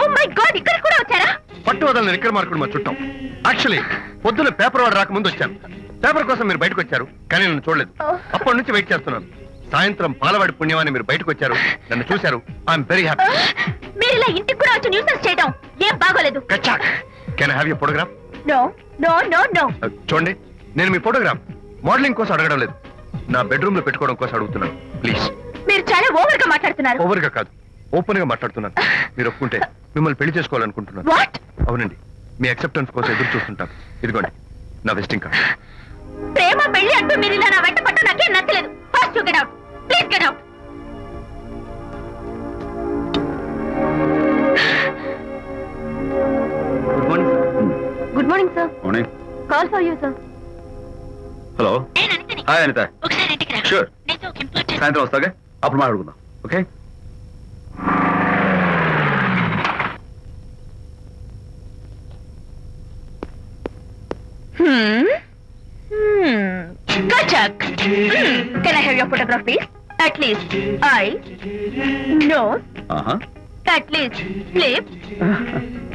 Oh my God ఇక్కడ కూడా వచ్చారా? పట్టు వదలని మార్కుడు మా చుట్టాం. యాక్చువల్లీ పొద్దున్న పేపర్ వాడు రాకముందు వచ్చాను. పేపర్ కోసం మీరు బయటకు వచ్చారు కానీ నన్ను చూడలేదు. అప్పటి నుంచి వెయిట్ చేస్తున్నాను. సాయంత్రం పాలవాడి పుణ్యమాన్ని మీరు బయటకు వచ్చారు నన్ను చూశారు. ఐఎమ్ వెరీ హ్యాపీ మీరు ఇలా ఇంటికి కూడా వచ్చి న్యూసెన్స్ చేయడం ఏం బాగోలేదు. Can have you photograph no no no no చూడండి నేను మీ ఫోటోగ్రాఫ్ మోడలింగ్ కోసం అడగడం లేదు. నా బెడ్రూమ్లో పెట్టుకోవడం కోసం అడుగుతున్నాను. ప్లీజ్ మీరు చాలా ఓవర్గా మాట్లాడుతున్నారు. ఓవర్గా కాదు. ఓపెన్గా మాట్లాడుతున్నాను. మీరు ఒప్పుకుంటే మిమ్మల్ని పెళ్ళి చేసుకోవాలనుకుంటున్నాను. వాట్ అవునండి. మీ అక్సెప్టెన్స్ కోసం ఎదురు చూస్తుంటాను. ఇదిగోండి. నా వెస్టింగ్ కార్డ్ ప్రేమ పెళ్ళి అంటూ మీరు ఇలా నా వెంట పట్టు నాకేం నచ్చలేదు. First you get out please get out good morning good morning sir morning call for you sir hello hi Anitha ఒకసారి ఇంటికి రా షూర్ నీతో ఒక important- సాయంత్రం వస్తాగా అప్పుడు మాట్లాడుకుందాం okay Hmm. Hmm. Kachak. Hmm. Can I have your photograph, please? At least eyes, nose, ఆహా at least lips.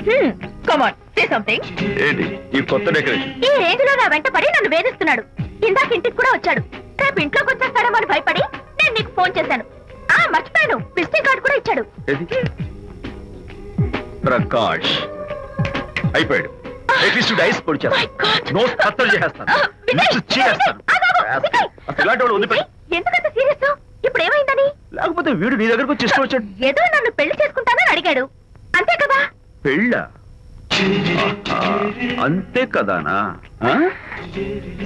Hmm. Come on, say something. ఏంటి ఈ కొత్త డెకరేషన్ ఈ రేంజ్లో నా వెంట పడి నన్ను వేధిస్తున్నాడు ఇందాక ఇంటికి కూడా వచ్చాడు. రేపు ఇంట్లోకి వచ్చేస్తాడేమో అని భయపడి నేను నీకు ఫోన్ చేశాను. ఆ మర్చిపోయాను. విజిటింగ్ కార్డు కూడా ఇచ్చాడు. ప్రకాష్. అయిపోయాడు. డైస్ పొడి My God. చేస్తాను నోట్ కత్తలు చేస్తాను ఇలాంటి వాడు వదిలిపెట్టు విజయ్, ఎందుకంత సీరియస్? ఇప్పుడు ఏమైందని? లేకపోతే వీడు నీ దగ్గరకు వచ్చి ఇష్టం వచ్చాడు. ఏదో నన్ను పెళ్ళి చేసుకుంటానని అడిగాడు. అంతే కదా? పెళ్ళ? అంతే కదానా?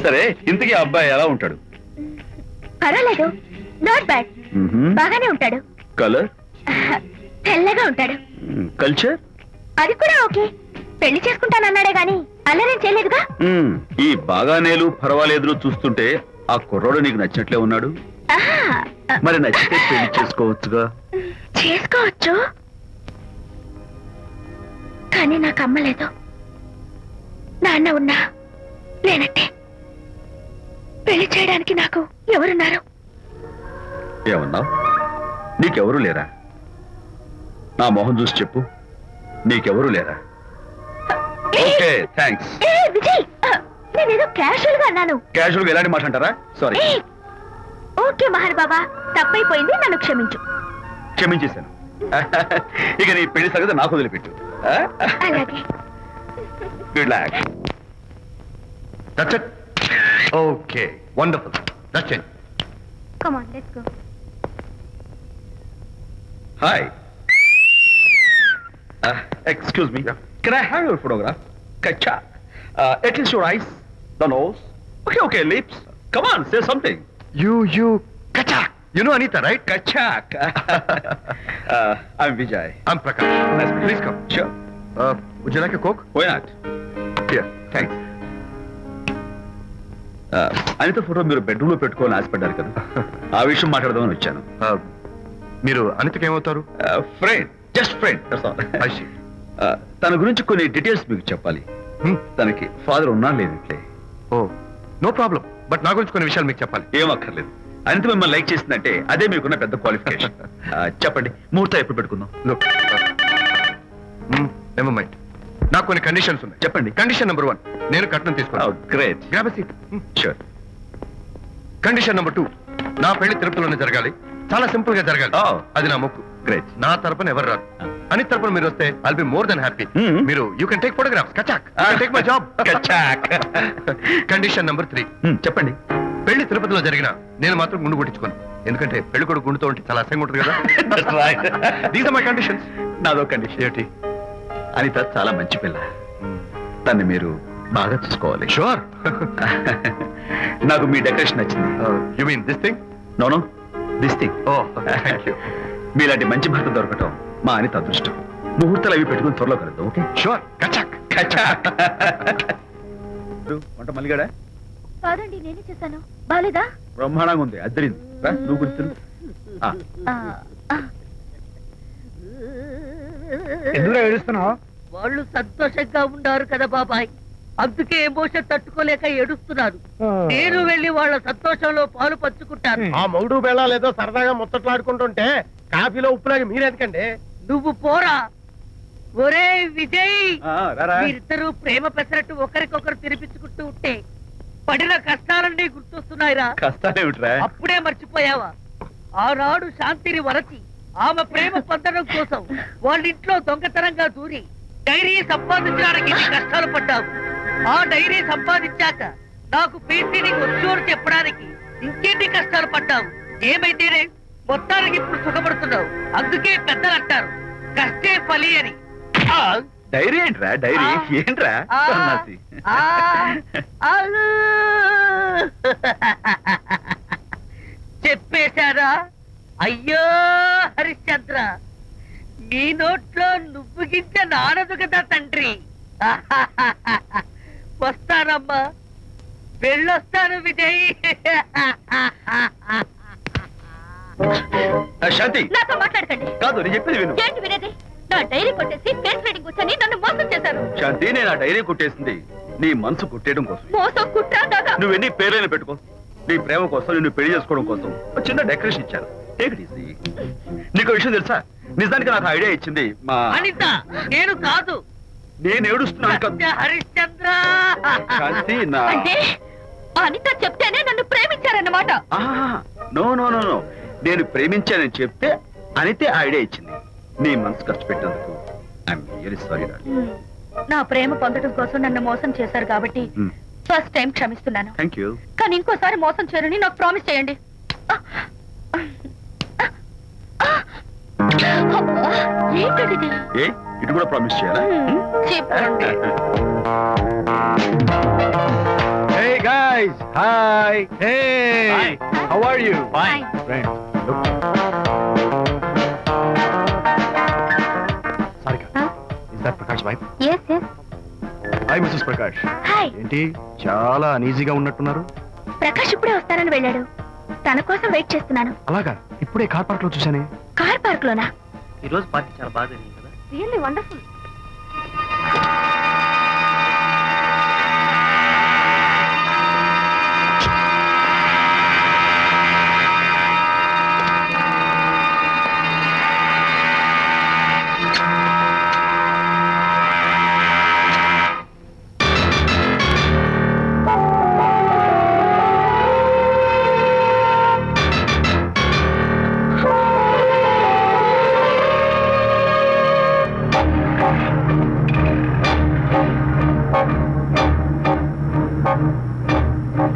సరే ఇంతకీ ఆ అబ్బాయి ఎలా ఉంటాడు? పర్వాలేదు నాట్ బ్యాడ్ బాగానే ఉంటాడు. కలర్ తెల్లగా ఉంటాడు. కల్చర్ అది కూడా ఓకే. పెళ్ళి చేసుకుంటానన్నాడే గాని అల్లరేం చేయలేదుగా? ఈ బాగానేలు పర్వాలేదులు చూస్తుంటే ఆ కుర్రోడు నీకు నచ్చినట్లే ఉన్నాడు? మరి నచ్చితే పెళ్ళి చేసుకోవచ్చుగా? చేసుకోవచ్చు? కానీ నాకు అమ్మలేదు నాన్న ఉన్నా లేనట్టే పెళ్ళి చేయడానికి నాకు ఎవరున్నారు? ఏమన్నావు నీకెవరూ లేరా? నా మొహం చూసి చెప్పు. నీకెవరూ లేరా? ఓకే థ్యాంక్స్ ఏ విజయ్! ఆ, నేనేదో క్యాషువల్గా అన్నాను. క్యాజువల్గా ఎలాంటి మాట అంటారా? సారీ ఏ, ఓకే మహర్ బాబా తప్పైపోయింది నన్ను క్షమించు. క్షమించేశాను. ఇక నీ పెళ్ళి సంగతి నాకు వదిలిపెట్టు. అలాగే. Good luck that's it okay wonderful that's it come on let's go hi excuse me can I have your photograph kachcha at least your eyes the nose okay okay lips come on say something you you కచాక్ you know Anitha right కచ్చాక్ I'm Vijay I'm Prakash please come sure would you like a coke why not here thanks Anitha photo మీరు బెడ్రూమ్లో పెట్టుకోవాలని ఆశపడ్డారు కదా. ఆ విషయం మాట్లాడదామని వచ్చాను. Uh, మీరు అనితకి ఏమవుతారు? Friend just friend I see. తన గురించి కొన్ని డీటెయిల్స్ మీకు చెప్పాలి. Hmm? తనకి ఫాదర్ ఉన్నా లేదంటే. ఓ నో ప్రాబ్లం బట్ నా గురించి కొన్ని విషయాలు మీకు చెప్పాలి. ఏం అక్కర్లేదు. అనిత మిమ్మల్ని లైక్ చేసిందంటే అదే మీకున్న పెద్ద క్వాలిఫికేషన్ చెప్పండి ముహూర్తం ఎప్పుడు పెట్టుకుందాం? లుక్ నెవర్ మైండ్ నాకు కొన్ని కండిషన్స్ ఉన్నాయి. చెప్పండి. కండిషన్ నెంబర్ వన్ నేను కట్నం తీసుకున్నాను great grab seat sure condition number two నా పెళ్ళి తిరుపతిలోనే జరగాలి. చాలా సింపుల్గా జరగాలి. Oh. అది నా మొక్కు. గ్రేట్ నా తరపున ఎవరు రాదు అని తరపున మీరు వస్తే I'll be more then happy Hmm. మీరు you can take photographs కచాక్ take my job Kachak. Condition number three చెప్పండి. పెళ్ళి తిరుపతిలో జరిగిన నేను మాత్రం గుండు కొట్టించుకోను. ఎందుకంటే పెళ్ళి కొడుకు గుండుతో ఉంటే చాలా అసహ్యంగా ఉంటుంది కదా. దీస్ మై కండిషన్స్ నాదో కండిషన్ ఏంటి అనిత చాలా మంచి పిల్ల. తన్ని మీరు బాగా చూసుకోవాలి. షూర్ నాకు మీ డెకరేషన్ నచ్చింది. You mean this thing no no this thing oh thank you మీలాంటి మంచి భర్త దొరకటం మా అనిత అదృష్టం. ముహూర్తాలు అవి పెట్టుకుని త్వరలో కలుద్దాం ఓకే? షూర్ కచాక్ వంట మల్లిగాడా? కాదండి నేనే చేశాను. బాలేదా? బ్రహ్మాండంగా ఉంది అద్దరింది. రా, నువ్వు గుర్తు ఆ. ఎందుకు ఏడుస్తున్నావు? వాళ్ళు సంతోషంగా ఉన్నారు కదా బాబాయ్. అందుకే ఎమోషన్ తట్టుకోలేక ఏడుస్తున్నారు. నేను వెళ్ళి వాళ్ళ సంతోషంలో పాలు పంచుకుంటాను. ఆ మౌడు బెళ్ళాలు ఏదో సరదాగా ముచ్చట్లాడుకుంటుంటే కాఫీలో ఉప్పులాగా మీరెందుకండి? నువ్వు పోరా. ఒరే విజయ్. మీరిద్దరూ ప్రేమ పెసరట్టు ఒకరికొకరు తినిపించుకుంటూ ఉంటే పడిన కష్టాలన్నీ గుర్తొస్తున్నాయిరా. కష్టాలేమిట్రా? అప్పుడే మర్చిపోయావా? ఆనాడు శాంతిని వరచి ఆమె ప్రేమ పొందడం కోసం వాళ్ళ ఇంట్లో దొంగతనంగా దూరి డైరీ సంపాదించడానికి కష్టాలు పడ్డావు. ఆ డైరీ సంపాదించాక నాకు పీసీడీకి వచ్చోరు చెప్పడానికి ఇంకెన్ని కష్టాలు పడ్డావు? ఏమైతేనే మొత్తానికి ఇప్పుడు సుఖపడుతున్నావు. అందుకే పెద్దలు అంటారు కష్టే ఫలి అని. డైరీ ఏంట్రా? డైరీ. ఏంట్రా? సన్నాసి. చెప్పేశారా? అయ్యో హరిశ్చంద్ర. నీ నోట్లో నువ్వు గింజ నానదు కదా తండ్రి. వస్తానమ్మా. వెళ్ళొస్తాను విజయ్. శాంతి. నాతో మాట్లాడకండి. కాదు నేను చెప్పేది విను. ఏంటి వినేది? నా డైరీ కొట్టేసి ఫేస్ రీడింగ్ కూర్చొని నన్ను మోసం చేశారు. శాంతి నేను ఆ డైరీ కొట్టేసింది నీ మనసు కొట్టేయడం కోసం. మోసం కుట్ర దగ నువ్వు ఎన్ని పేర్లైనా పెట్టుకో. నీ ప్రేమ కోసం నిన్ను పెళ్ళి చేసుకోవడం కోసం ఒక చిన్న డెకరేషన్ ఇచ్చాను. టేక్ ఇట్ ఈజీ నీకు విషయం తెలుసా? నిజానికి నాకు ఐడియా ఇచ్చింది మా అనిత నేను కాదు. నేను ఏడుస్తున్నాను కాదు. హరిశ్చంద్ర. శాంతి నా అంటే అనిత చెప్తేనే నన్ను ప్రేమించారన్నమాట. No no no no. నేను ప్రేమించానని చెప్తే అనితే ఐడియా ఇచ్చింది. నీ మనసు ఖర్చు పెట్టేందుకు ఐఎమ్ సారీ. నా ప్రేమ పొందడం కోసం నన్ను మోసం చేశారు కాబట్టి ఫస్ట్ టైం క్షమిస్తున్నాను. థ్యాంక్ యూ కానీ ఇంకోసారి మోసం చేయరని నాకు ప్రామిస్ చేయండి. అబ్బా, ఏంటది ఏ? ఇటు కూడా ప్రామిస్ చేయాలా? చెప్పండి. Hey guys, hi. Hey, Hi. how are you? Fine. Friends, yes yes Hi, Mrs. Prakash. Hi ఏంటి? చాలా అనీజీగా ఉన్నట్టున్నారు. ప్రకాష్ ఇప్పుడే వస్తానని వెళ్ళాడు. తన కోసం వెయిట్ చేస్తున్నాను. అలాగా? ఇప్పుడే కార్ పార్క్లో చూసానే కార్ పార్క్ లోనా ఈ రోజు పార్టీ చాలా బాగా జరిగింది కదా. Really wonderful